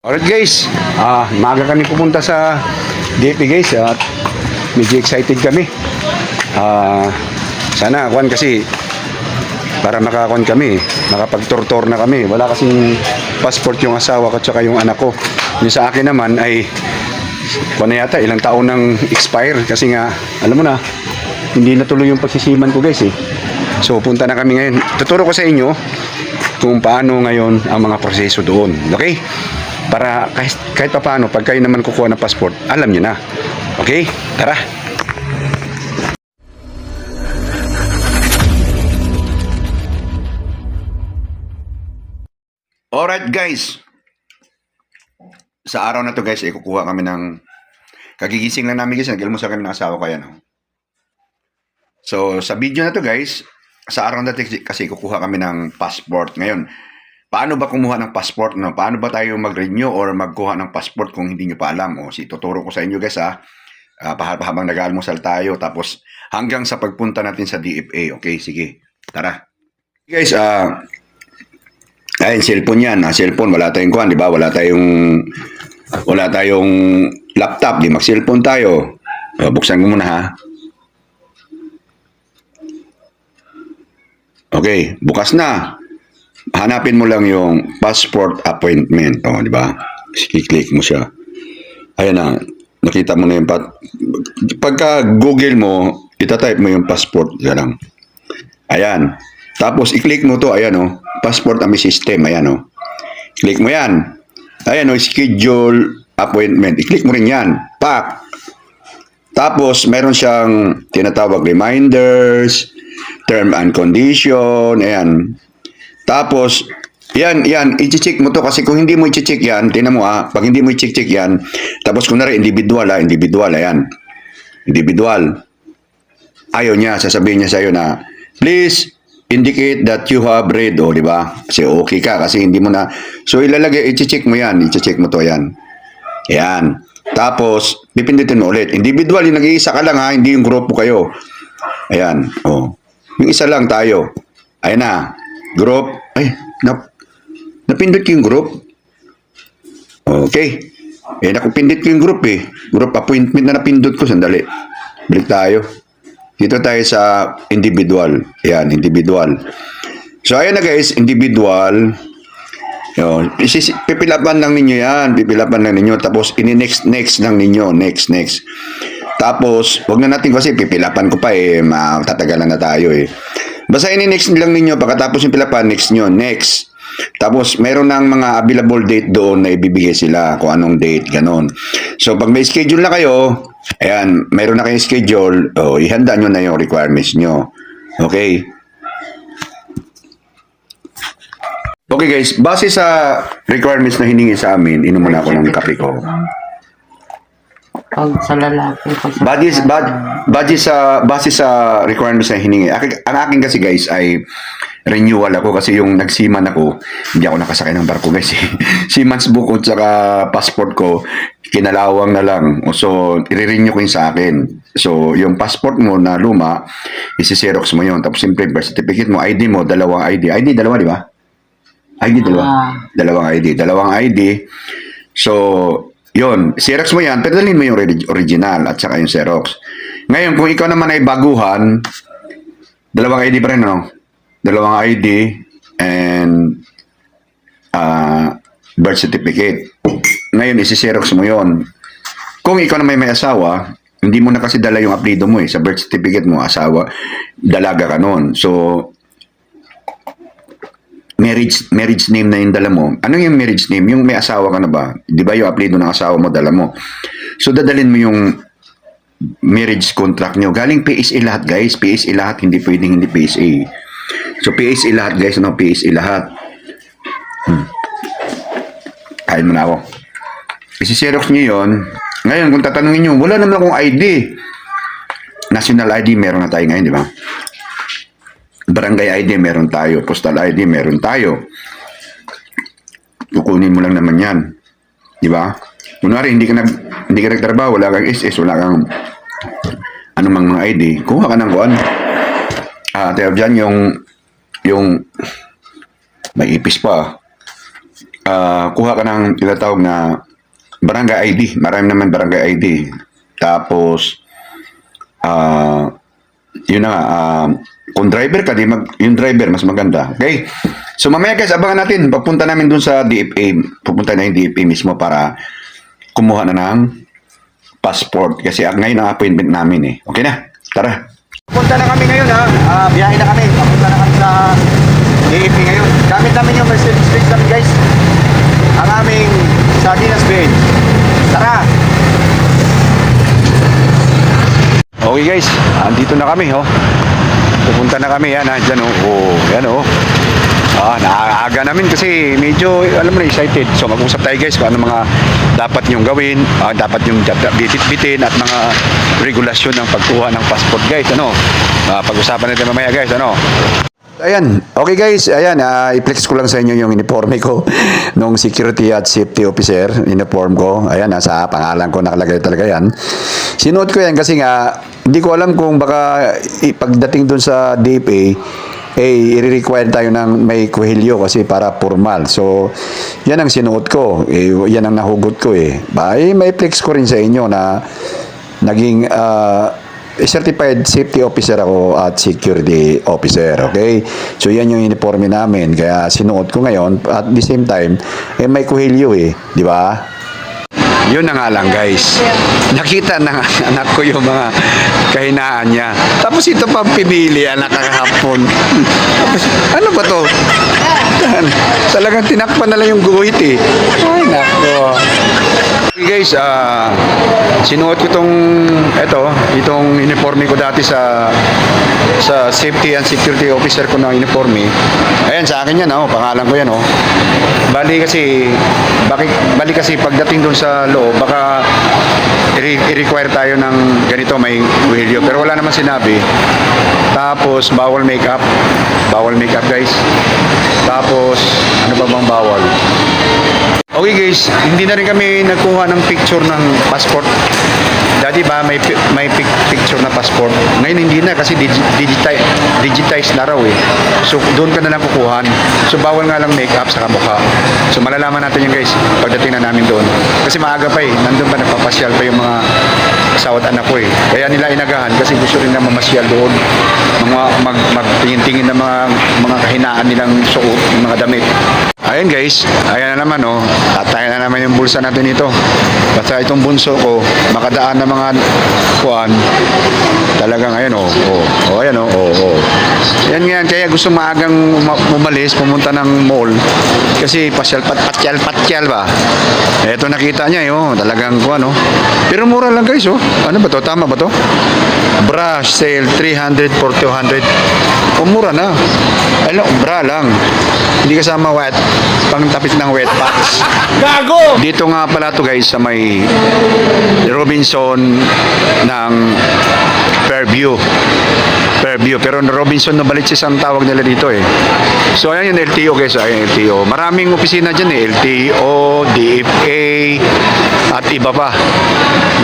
Alright guys, ah, maaga kami pupunta sa DP guys at medyo excited kami. Ah, sana kuan kasi para makakuan kami, makapagtortor na kami. Wala kasing passport yung asawa ko at saka yung anak ko. Yung sa akin naman ay kuan na yata ilang taon nang expire kasi nga alam mo na hindi natuloy yung pagsisiman ko guys eh. So punta na kami ngayon. Tuturo ko sa inyo kung paano ngayon ang mga proseso doon. Okay? Para kahit, kahit pa paano, pag kayo naman kukuha ng passport, alam nyo na. Okay? Tara! Alright guys, sa araw na to guys, ikukuha kami ng kagigising lang namin guys, nag-almusal kami ng asawa ko yan. Oh. So, sa video na to guys, sa araw na to kasi kukuha kami ng passport. Ngayon, paano ba kumuha ng passport? No? Paano ba tayo mag-renew or magkuha ng passport kung hindi nyo pa alam? O, si tuturo ko sa inyo guys ha. Uh, habang nag-almusal tayo, tapos hanggang sa pagpunta natin sa DFA. Okay, sige. Tara. Guys, ah, ayun, cellphone yan. Ah, cellphone, wala tayong kuhan, di ba? Wala tayong, wala tayong laptop, di mag-cellphone tayo. O, buksan ko muna ha. Okay, bukas na. Hanapin mo lang yung passport appointment. O, di ba? I-click mo siya. Ayan na. Nakita mo na yung pat... Pagka Google mo, itatype mo yung passport. Yan lang. Ayan. Tapos, i-click mo to. Ayan o. Passport ami system. Ayan o. Click mo yan. Ayan o. Schedule appointment. I-click mo rin yan. Pak! Tapos, meron siyang tinatawag reminders, term and condition, ayan. Tapos, yan, yan, i-check mo to kasi kung hindi mo i-check yan, tinan mo ah, pag hindi mo i-check yan, tapos kunwari individual ah, individual, ayan. Individual. Ayaw niya, sasabihin niya sa'yo na, please, indicate that you have read, o, di ba? Kasi okay ka, kasi hindi mo na, so ilalagay, i-check mo yan, i-check mo to, yan. Yan. Tapos, pipindutin mo ulit. Individual, yung nag-iisa ka lang ha, hindi yung grupo kayo. Ayan, oh. Yung isa lang tayo. Ayan na. Group. Ay, nap napindot ko yung group. Okay. Eh, nakupindot ko yung group eh. Group appointment na napindot ko. Sandali. Balik tayo. Dito tayo sa individual. Ayan, individual. So, ayan na guys, individual. Yun. Pipilapan lang ninyo yan. Pipilapan lang ninyo. Tapos, ini-next, next lang ninyo. Next, next. Tapos, wag na natin kasi pipilapan ko pa eh. Matatagalan na tayo eh. Basta ini-next lang ninyo. Pagkatapos yung pilapan, next nyo. Next. Tapos, meron ng mga available date doon na ibibigay sila kung anong date, ganon. So, pag may schedule na kayo, ayan, meron na kayong schedule, oh, ihanda nyo na yung requirements nyo. Okay? Okay guys, base sa requirements na hiningi sa amin, inom muna ako ng kape ko. Pag sa lalaki, pag sa Base, bad, base sa base sa requirements na hiningi. Aki- Ang akin kasi guys ay renewal ako kasi yung nagsiman ako, hindi ako nakasakay ng barko guys. Seaman's book at saka passport ko, kinalawang na lang. So, i-renew ko yun sa akin. So, yung passport mo na luma, isi-xerox mo yun. Tapos, simple birth certificate mo, ID mo, dalawang ID. ID, dalawa, di ba? ID, dalawa. Ah. Dalawang ID. Dalawang ID. So, yon Xerox mo yan, pero dalhin mo yung ori- original at saka yung Xerox. Ngayon, kung ikaw naman ay baguhan, dalawang ID pa rin, no? Dalawang ID and ah, birth certificate. Ngayon, isi-Xerox mo yon Kung ikaw na may may asawa, hindi mo na kasi dala yung apelido mo eh. Sa birth certificate mo, asawa, dalaga ka nun. So, marriage marriage name na yung dala mo. Ano yung marriage name? Yung may asawa ka na ba? Di ba yung apelido ng asawa mo, dala mo? So, dadalhin mo yung marriage contract nyo. Galing PSA lahat, guys. PSA lahat, hindi pwedeng hindi PSA. So, PSA lahat, guys. Ano? PSA lahat. Hmm. Kain mo na ako. Isi-xerox nyo yun. Ngayon, kung tatanungin nyo, wala naman akong ID. National ID, meron na tayo ngayon, di ba? Barangay ID meron tayo, postal ID meron tayo. Kukunin mo lang naman 'yan. 'Di ba? Kunwari hindi ka nag hindi ka nagtrabaho, wala kang SS, wala kang anumang mga ID, kuha ka ng kuan. Ah, uh, diyan yung yung may ipis pa. ah, kuha ka ng tinatawag na barangay ID. Marami naman barangay ID. Tapos, ah, yun na nga, ah, kung driver ka, di mag, yung driver, mas maganda. Okay? So mamaya guys, abangan natin. Papunta namin dun sa DFA. Pupunta na yung DFA mismo para kumuha na ng passport. Kasi ah, ngayon ang appointment namin eh. Okay na? Tara. Punta na kami ngayon ha. Ah, biyahe na kami. Papunta na kami sa DAP ngayon. Gamit namin yung Mercedes Benz namin guys. Ang aming Sardinas Benz. Tara! Okay guys, andito na kami oh. Pupunta na kami yan, ah, dyan oh. Oh, yan oh. Ah, naaaga namin kasi medyo alam mo na excited. So mag-usap tayo guys kung ano mga dapat niyong gawin, ah, dapat yung bitit-bitin at mga regulasyon ng pagkuha ng passport guys. Ano? Ah, pag-usapan natin mamaya guys, ano? Ayan. Okay guys, ayan, ah, i-flex ko lang sa inyo yung uniforme ko nung security at safety officer, uniform ko. Ayan, nasa pangalan ko nakalagay talaga yan. Sinuot ko yan kasi nga, hindi ko alam kung baka pagdating dun sa DFA, eh, i-require tayo ng may kuhilyo kasi para formal. So, yan ang sinuot ko. Eh, yan ang nahugot ko eh. Ba, eh, may flex ko rin sa inyo na naging ah, certified safety officer ako at security officer, okay? So yan yung uniforme namin, kaya sinuot ko ngayon at the same time, eh may kuhilyo eh, di ba? Yun na nga lang guys. Nakita ng anak ko yung mga kahinaan niya. Tapos ito pa pibili anak kahapon. Tapos, ano ba to? Talagang tinakpan na lang yung guhit eh. Ay nako. Okay guys, ah sinuot ko tong eto, itong uniforme ko dati sa sa safety and security officer ko na uniforme. Ayan sa akin yan, oh, pangalan ko yan, oh. Bali kasi bakit bali kasi pagdating doon sa loob, baka i-require tayo ng ganito may wheelyo pero wala naman sinabi. Tapos bawal makeup. Bawal makeup, guys. Tapos ano ba bang bawal? Okay guys, hindi na rin kami nagkuha ng picture ng passport. Dati ba may may pic- picture na passport? Ngayon hindi na kasi digi- digitize digitize na raw eh. So doon ka na lang kukuhan. So bawal nga lang makeup sa kamukha. So malalaman natin yun guys pagdating na namin doon. Kasi maaga pa eh. Nandun pa nagpapasyal pa yung mga asawa't anak ko eh. Kaya nila inagahan kasi gusto rin na mamasyal doon. Mga mag, magtingin-tingin ng mga mga kahinaan nilang suot, yung mga damit. Ayan guys, ayan na naman oh. Tatayan na naman yung bulsa natin ito. Basta itong bunso ko, makadaan ng mga kuan. Talagang ayan oh. Oh, oh ayan oh. Oh, oh. Yan nga, kaya gusto maagang uma- umalis, pumunta ng mall. Kasi pasyal pat patyal patyal ba. Ito nakita niya eh, oh. Talagang kuan oh. Pero mura lang guys oh. Ano ba to? Tama ba to? Brush sale 300 for 200. O mura na. Ano, bra lang. Hindi kasama wet. Pangtapit ng wet packs. Gago! Dito nga pala to guys sa may Robinson ng Fairview. Fairview. Pero Robinson na Balitsis ang tawag nila dito eh. So ayan yung LTO guys. Ayan LTO. Maraming opisina dyan eh. LTO, DFA, at iba pa.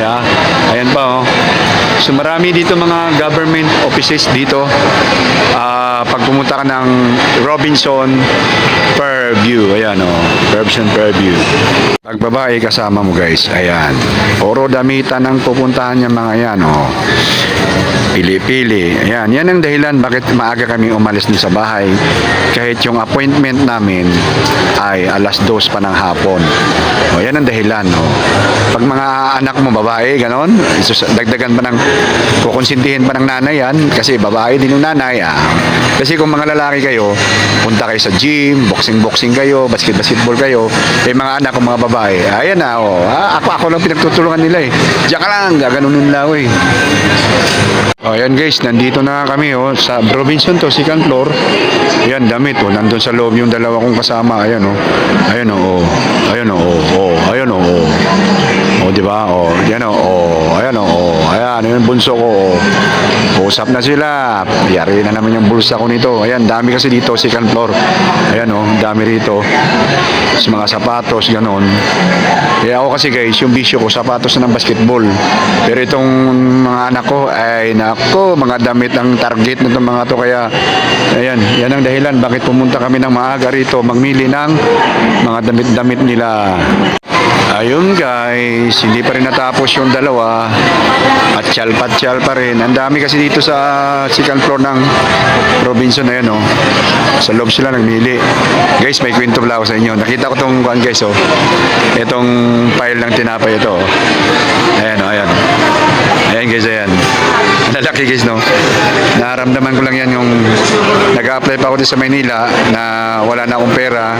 Yeah. Ayan pa oh. So marami dito mga government offices dito. Ah, pag pumunta ka ng Robinson Fairview. Ayan oh. Robinson Fairview. Pag babae kasama mo guys. Ayan. Puro damitan ang pupuntahan niya mga yan oh. Pili-pili. Ayan. Yan ang dahilan bakit maaga kami umalis din sa bahay. Kahit yung appointment namin ay alas dos pa ng hapon. O, yan ang dahilan. Oh. Pag mga anak mo babae, ganon, dagdagan pa ng, kukonsintihin pa ng nanay yan, kasi babae din yung nanay. Ah. Kasi kung mga lalaki kayo, punta kayo sa gym, boxing-boxing kayo, basket-basketball kayo, eh mga anak ko mga babae, ayan na, oh. Ah, ako, ako lang pinagtutulungan nila eh. Diyan ka lang, gaganunin lang eh. Oh, ayan guys, nandito na kami oh sa Robinson to, second floor. Ayan, damit oh, nandun sa loob yung dalawa kong kasama. Ayan oh. Ayan oh. oh. Ayan oh. oh. oh. Ayan oh. oh. Oh, di ba? Oh, yan oh. oh. Ayan oh. oh. Ayan, yung bunso ko. Oh. Usap na sila. Yari na naman yung bulsa ko nito. Ayan, dami kasi dito, second floor. Ayan oh, dami rito. Sa mga sapatos, ganon. Kaya ako kasi guys, yung bisyo ko, sapatos ng basketball. Pero itong mga anak ko, ay nako, mga damit ang target nitong mga to. Kaya, ayan, yan ang dahilan bakit pumunta kami ng maaga rito, magmili ng mga damit-damit nila. Ayun guys, hindi pa rin natapos yung dalawa. At pat pa rin. Ang dami kasi dito sa second floor ng Robinson na yan oh. Sa loob sila nagmili. Guys, may kwento pala ako sa inyo. Nakita ko tong kuan guys oh. Itong pile ng tinapay ito oh. Ayan oh, ayan. Ayan guys, ayan. Lalaki guys no. Naramdaman ko lang yan yung nag-apply pa ako dito sa Maynila na wala na akong pera.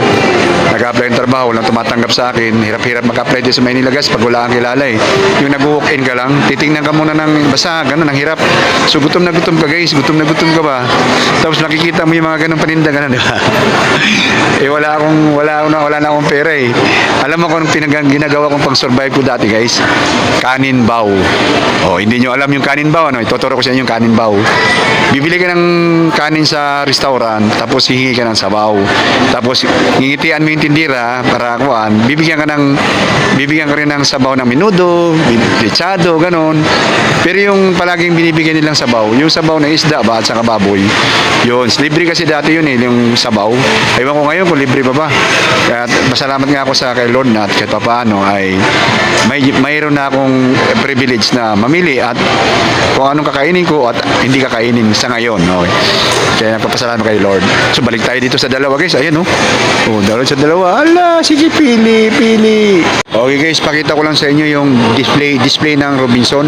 Nag-apply ng trabaho, walang tumatanggap sa akin. Hirap-hirap mag-apply dito sa Maynila guys pag wala kang kilala eh. Yung nag-walk-in ka lang, titingnan ka muna ng basa, ganun, ang hirap. So gutom na gutom ka guys, gutom na gutom ka ba? Tapos nakikita mo yung mga ganun paninda, ganun, di ba? eh wala akong, wala, akong, wala na akong pera eh. Alam mo kung pinag- ginagawa kong pang-survive ko dati guys? Kanin baw. Oh, hindi nyo alam yung kanin baw, ano? Ituturo ko sa inyo yung kanin baw. Bibili ka ng kanin sa restaurant, tapos hihingi ka ng sabaw. Tapos ngingitian mo yung tindira para kuan, bibigyan ka ng bibigyan ka rin ng sabaw ng minudo, lechado, ganon. Pero yung palaging binibigyan nilang sabaw, yung sabaw na isda ba at saka baboy, yun. Libre kasi dati yun eh, yung sabaw. Ewan ko ngayon kung libre pa ba. Kaya masalamat nga ako sa kay Lord na at kahit pa paano ay may, mayroon na akong privilege na mamili at kung anong kakainin ko at hindi kakainin sa ngayon. Okay. Kaya nagpapasalamat kay Lord. So balik tayo dito sa dalawa guys. Ayan oh. Oh, dalawa sa dalawa. Ala, sige pili, pili. Okay guys, pakita ko lang sa inyo yung display display ng Robinson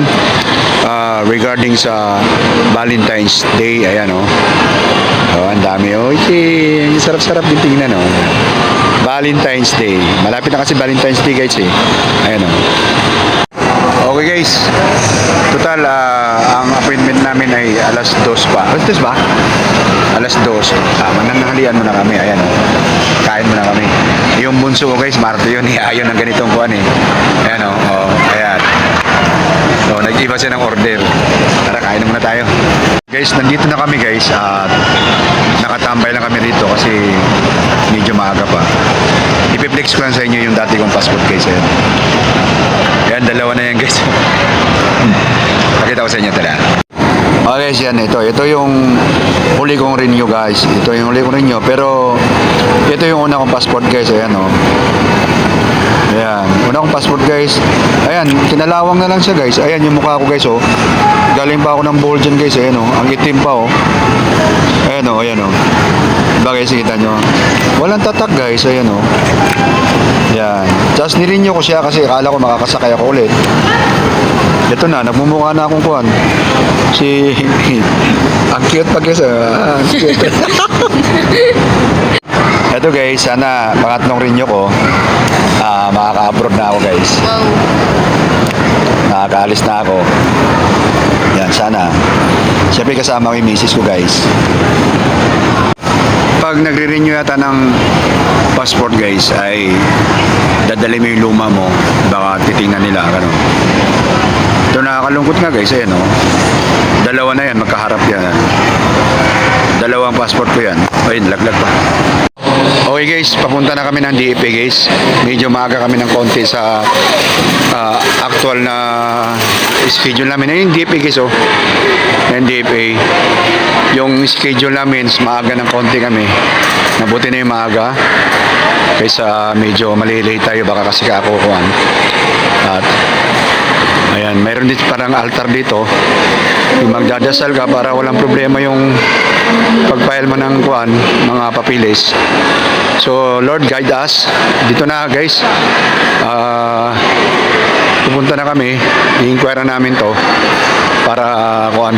ah, regarding sa Valentine's Day. Ayan oh. Oh, ang dami oh. Okay, sarap-sarap din tingnan oh. Valentine's Day. Malapit na kasi Valentine's Day guys eh. Ayan oh. Okay guys, total ah, ang appointment namin ay alas 2 pa. Alas 2 ba? Alas 2. Ah, mananghalian muna kami. Ayan oh. Kain muna kami. Yung bunso ko guys, Marte yun. Ayaw ng ganitong kuan eh. Ayan oh. oh ayan. So, nag-iba siya ng order. Tara, kain na muna tayo. Guys, nandito na kami guys. At nakatambay lang kami dito kasi medyo maaga pa. Ipiplex ko lang sa inyo yung dati kong passport guys. Ayan. Yan, dalawa na yan guys. Pakita ko sa inyo tala. Okay, guys, yan. Ito, ito yung huli kong renew guys. Ito yung huli kong renew. Pero, ito yung una kong passport guys. Ayan, oh. Ayan. Una kong passport guys. Ayan, kinalawang na lang siya guys. Ayan yung mukha ko guys, oh. Galing pa ako ng bowl dyan guys. Ayan, oh. Ang itim pa, oh. Ayan, oh. Ayan, oh. Diba guys, kita nyo? Walang tatak guys. Ayan, oh. Yan. Tapos nilinyo ko siya kasi akala ko makakasakay ako ulit. Ito na, nagmumukha na akong kuhan. Si... ang cute pa guys. ah. Ang cute. Ito guys, sana pangatlong rinyo ko. Ah, makaka-abroad na ako guys. Wow. Nakakaalis na ako. Yan, sana. Siyempre kasama ko yung misis ko guys. Pag nagre-renew yata ng passport guys ay dadali mo yung luma mo baka titingnan nila ganun. Ito nakakalungkot nga guys ayan oh. Dalawa na yan magkaharap yan. Dalawang passport ko yan. Ayun laglag pa. Okay guys, papunta na kami ng DFA guys. Medyo maaga kami ng konti sa ah, actual na schedule namin. Ayun, DFA guys oh. Ayun, DFA. Yung schedule namin, maaga ng konti kami. Mabuti na yung maaga. Kaysa medyo malilate tayo, baka kasi kakukuhan. At Ayan, mayroon din parang altar dito. Yung magdadasal ka para walang problema yung pag-file mo ng kuan, mga papilis. So, Lord, guide us. Dito na, guys. Ah, pupunta na kami. I-inquire na namin to para uh, kuan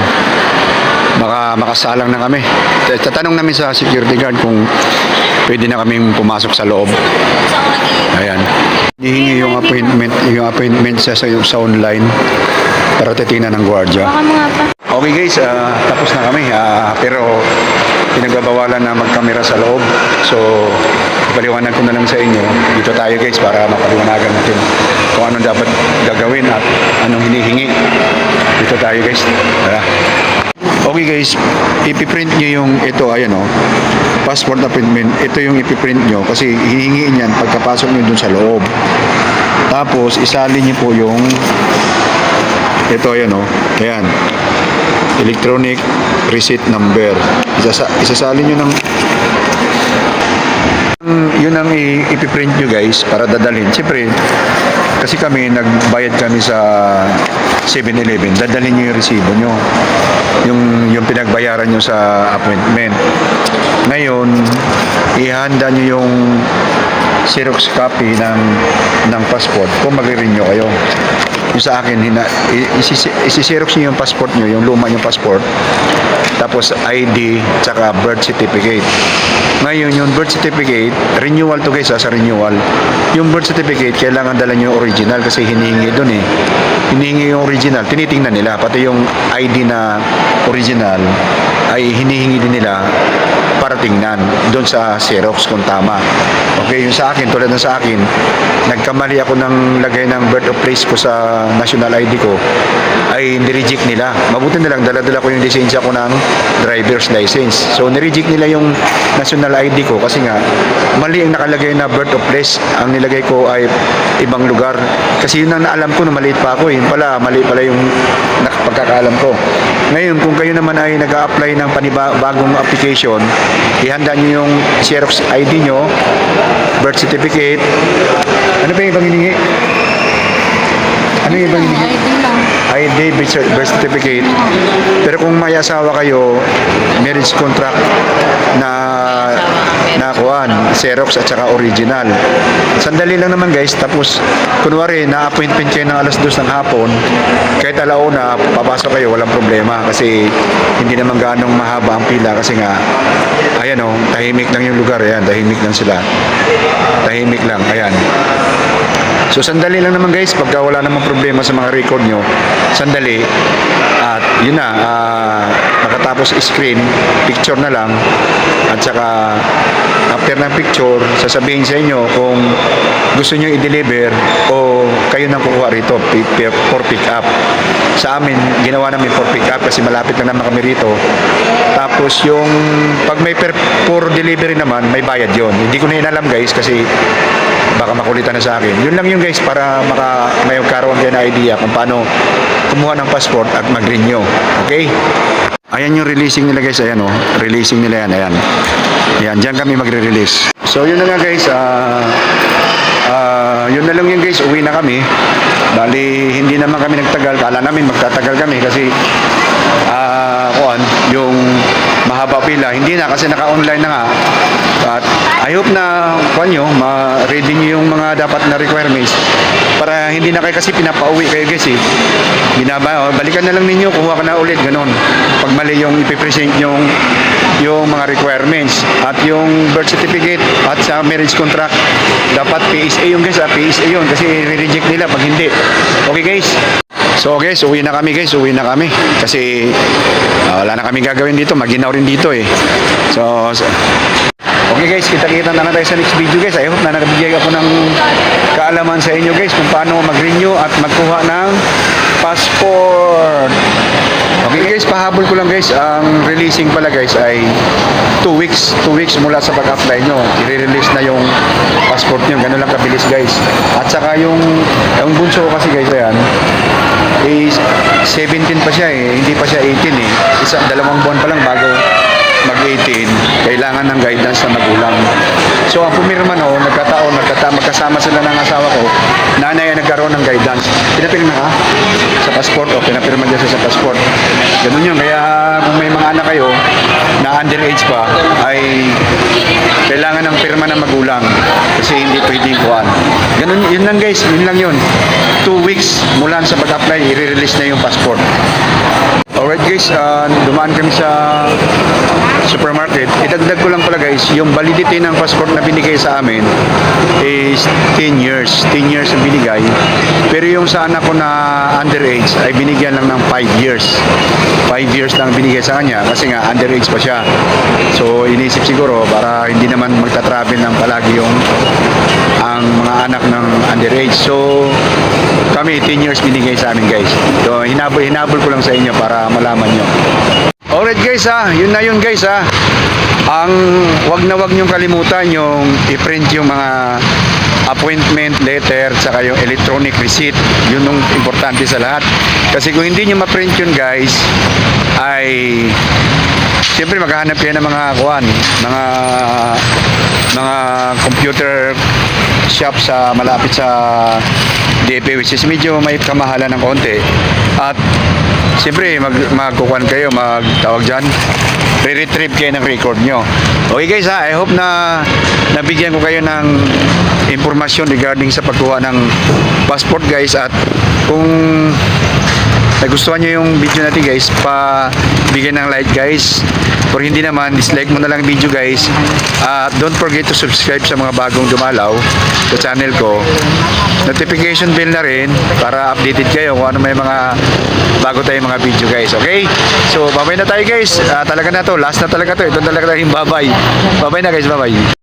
maka makasalang na kami. Tatanong namin sa security guard kung pwede na kaming pumasok sa loob. Ayan. Hihingi yung appointment, yung appointment sa, sa, sa online para titingnan ng gwardiya. Baka mga pa. Okay guys, ah, tapos na kami. ah, pero pinagbabawalan na magkamera sa loob. So, ipaliwanag ko na lang sa inyo. Dito tayo guys para mapaliwanagan natin kung ano dapat gagawin at anong hinihingi. Dito tayo guys. Tara. Okay guys, ipiprint nyo yung ito, ayan o. passport appointment. Ito yung ipiprint nyo kasi hihingiin yan pagkapasok nyo dun sa loob. Tapos, isalin niyo po yung ito, ayan o. Ayan. Electronic receipt number. Isasa isasalin nyo ng Mm, yun ang ipiprint nyo guys para dadalhin. Siyempre, kasi kami, nagbayad kami sa 7-Eleven, dadalhin nyo yung resibo nyo. Yung, yung pinagbayaran nyo sa appointment. Ngayon, ihanda nyo yung Xerox copy ng ng passport kung magre-renew kayo. Yung sa akin, hina, isi-xerox nyo yung passport nyo, yung luma yung passport, tapos ID, tsaka birth certificate. Ngayon, yung birth certificate, renewal to guys ha, sa renewal. Yung birth certificate, kailangan dala nyo yung original kasi hinihingi doon eh. Hinihingi yung original, tinitingnan nila. Pati yung ID na original ay hinihingi din nila para tingnan doon sa Xerox kung tama. Okay, yung sa akin, tulad ng sa akin, nagkamali ako ng lagay ng birth of place ko sa national ID ko, ay nireject nila. Mabuti na lang, dala-dala ko yung lisensya ko ng driver's license. So, nireject nila yung national ID ko kasi nga, mali ang nakalagay na birth of place. Ang nilagay ko ay ibang lugar. Kasi yun ang naalam ko na maliit pa ako. Yun pala, mali pala yung pagkakaalam ko. Ngayon, kung kayo naman ay nag apply ng panibagong application, ihanda nyo yung Xerox ID nyo, birth certificate. Ano pa yung ibang hiningi? Ano yung ibang hiningi? ID, birth cer- birth certificate. Pero kung may asawa kayo, marriage contract na na kuan, Xerox at saka original. Sandali lang naman guys, tapos kunwari na-appointment kayo ng alas 2 ng hapon, kahit alauna, papasok kayo, walang problema kasi hindi naman ganong mahaba ang pila kasi nga ayan oh, tahimik lang yung lugar, ayan, tahimik lang sila. Tahimik lang, ayan. So sandali lang naman guys, pagka wala namang problema sa mga record nyo, sandali. At yun na, makatapos screen, picture na lang. At saka after ng picture, sasabihin sa inyo kung gusto nyo i-deliver o kayo nang kukuha rito for pick up. Sa amin, ginawa namin for pick up kasi malapit lang naman kami rito. Tapos yung pag may per, for delivery naman, may bayad yon. Hindi ko na inalam guys kasi baka makulitan na sa akin. Yun lang yun guys para maka may karoon kayo na idea kung paano kumuha ng passport at mag-renew. Okay? Ayan yung releasing nila guys. Ayan oh. Releasing nila yan. Ayan. Ayan. Diyan kami magre-release. So yun na nga guys. ah ah, yun na lang yun guys. Uwi na kami. Bali, hindi naman kami nagtagal. Kala namin magtatagal kami kasi ah kuan, yung mahaba pila. Hindi na kasi naka-online na nga. At I hope na kuan nyo, ma-ready nyo yung mga dapat na requirements para hindi na kayo kasi pinapauwi kayo guys eh. Binaba, oh, balikan na lang ninyo, kuha ka na ulit, ganun. Pag mali yung ipipresent yung yung mga requirements at yung birth certificate at sa marriage contract dapat PSA yung guys ah, PSA yun kasi i-reject nila pag hindi okay guys So guys, uwi na kami guys, uwi na kami. Kasi ah, wala na kami gagawin dito, maginaw rin dito eh. So, so Okay guys, kita-kita na tayo sa next video guys. I hope na nakabigay ako ng kaalaman sa inyo guys kung paano mag-renew at magkuha ng passport. Okay guys, pahabol ko lang guys. Ang releasing pala guys ay 2 weeks. 2 weeks mula sa pag-apply nyo. I-release na yung passport nyo. Ganun lang kabilis guys. At saka yung, yung bunso ko kasi guys, ayan, is 17 pa siya eh. Hindi pa siya 18 eh. Isa, dalawang buwan pa lang bago mag-18, kailangan ng guidance sa magulang. So ang pumirma no, nagkataon, nagkata, magkasama sila ng asawa ko, nanay ay nagkaroon ng guidance. Pinapirma ka sa passport o pinapirma niya siya sa passport. Ganun yun. Kaya kung may mga anak kayo na underage pa, ay kailangan ng pirma ng magulang kasi hindi pwedeng kuhan. Ganun, yun lang guys, yun lang yun. Two weeks mula sa pag-apply, i-release na yung passport. Alright guys, ah, dumaan kami sa supermarket. Idagdag ko lang pala guys, yung validity ng passport na binigay sa amin is 10 years. 10 years ang binigay. Pero yung sa anak ko na underage ay binigyan lang ng 5 years. 5 years lang binigay sa kanya kasi nga underage pa siya. So inisip siguro para hindi naman magta-travel ng palagi yung ang mga anak ng underage. So kami 10 years binigay sa amin guys. So hinabol, hinabol ko lang sa inyo para malaman nyo. Alright guys ha, yun na yun guys ha. Ang wag na wag niyong kalimutan yung i-print yung mga appointment letter saka yung electronic receipt. Yun yung importante sa lahat. Kasi kung hindi nyo ma-print yun guys, ay Siyempre maghahanap kayo ng mga kuan, mga mga computer shop sa malapit sa DP which is medyo may kamahalan ng konti. At siyempre mag magkukuan kayo, magtawag diyan. Re-retrieve kayo ng record nyo. Okay guys ha, I hope na nabigyan ko kayo ng impormasyon regarding sa pagkuha ng passport guys at kung nagustuhan nyo yung video natin guys, pa bigyan ng like guys. Or hindi naman, dislike mo na lang video guys. At don't forget to subscribe sa mga bagong dumalaw sa channel ko. Notification bell na rin para updated kayo kung ano may mga bago tayong mga video guys. Okay? So, babay na tayo guys. Ah, talaga na to. Last na talaga to. Ito talaga tayong babay. Babay na guys. Babay.